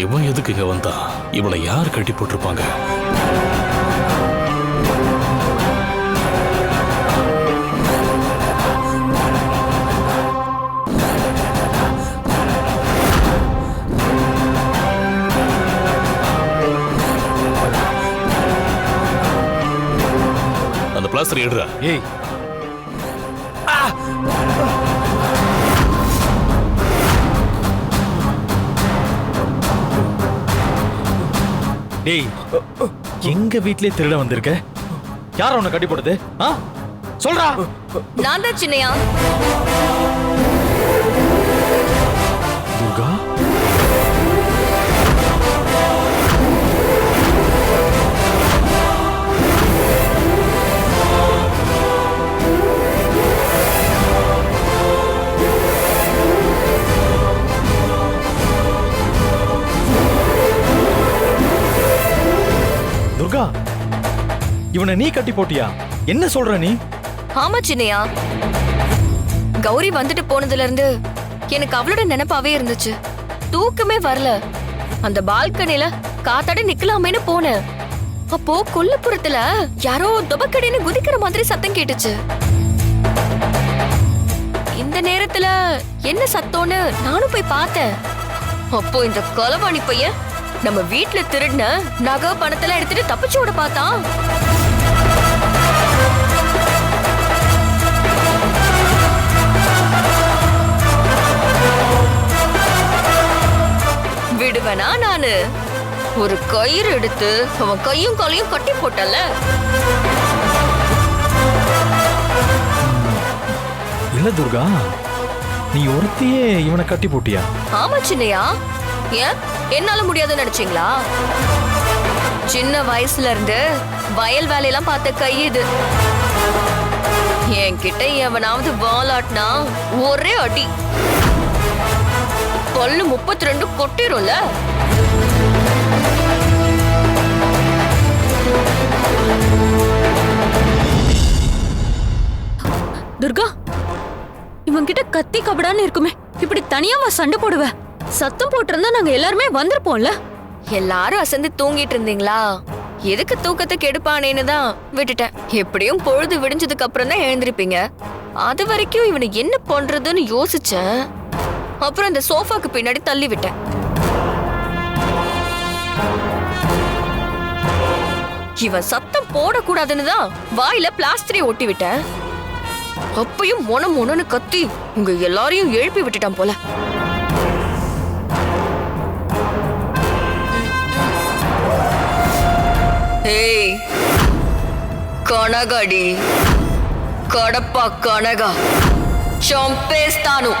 எதுக்கு இங்க வந்தா இவளை யார் கட்டி போட்டிருப்பாங்க? அந்த பிளாஸ்டர் எடுறா. ஏய் டேய் எங்க வீட்லயே திருட வந்திருக்க? யார் உன்னை கட்டி போடுது ஆ? சொல்றா. நான் தான் சின்னையா? அக்கா இவனை நீ கட்டி போட்டியா? என்ன சொல்ற நீ? ஆமா சின்னையா. கௌரி வந்துட்டு போனதுல இருந்து எனக்கு அவளோட நினைப்பாவே இருந்துச்சு. தூக்கமே வரல. அந்த பால்கனில காத்தாட நிக்கலாமேன்னு போனேன். அப்போ கொல்லப்புறத்துல யாரோ துபக்கடின்னு குதிக்கிற மாதிரி சத்தம் கேட்டுச்சு. இந்த நேரத்துல என்ன சத்தம்னு நானும் போய் பார்த்தேன். அப்போ இந்த கொலவாணி பையன் நம்ம வீட்ல திருடின நகை பணத்தெல்லாம் எடுத்துட்டு தப்பிச்சு ஓட பார்த்தான். விடுவேனா நானு? ஒரு கயிறு எடுத்து அவன் கையும் காலையும் கட்டி போட்டல இல்ல துர்கா நீ ஒருத்தையே இவனை கட்டி போட்டியா? ஆமா சின்னையா. ஏன்? என்னால முடியாதுன்னு நினைச்சீங்களா? சின்ன வயசுல இருந்து வயல் வேலையெல்லாம் பார்த்த கை இது. என்கிட்ட எவனாவது வாலாட்டினா ஒரே அடி. பல்லு முப்பத்தி ரெண்டு கொட்டிரும்ல. துர்கா இவன்கிட்ட கத்தி கபடான்னு இருக்குமே. இப்படி தனியாவா சண்டை போடுவேன் சத்தம் போட்டிருந்தா நாங்க எல்லாருமே வந்திருப்போம்ல. எல்லாரும் அசந்து தூங்கிட்டு இருந்தீங்களா? எதுக்கு தூக்கத்தை கெடுப்பானேன்னு தான் விட்டுட்டேன். எப்படியும் பொழுது விடிஞ்சதுக்கு அப்புறம் தான் எழுந்திருப்பீங்க. அது வரைக்கும் இவனை என்ன பண்றதுன்னு யோசிச்சேன். அப்புறம் அந்த சோஃபாக்கு பின்னாடி தள்ளி விட்டேன். இவன் சத்தம் போடக்கூடாதுன்னு தான் வாயில பிளாஸ்டரை ஒட்டி விட்டேன். அப்பயும் மொன மொனன்னு கத்தி உங்க எல்லாரையும் எழுப்பி விட்டுட்டான் போல. కనగడి. కడప కనగ. చంపేస్తాను.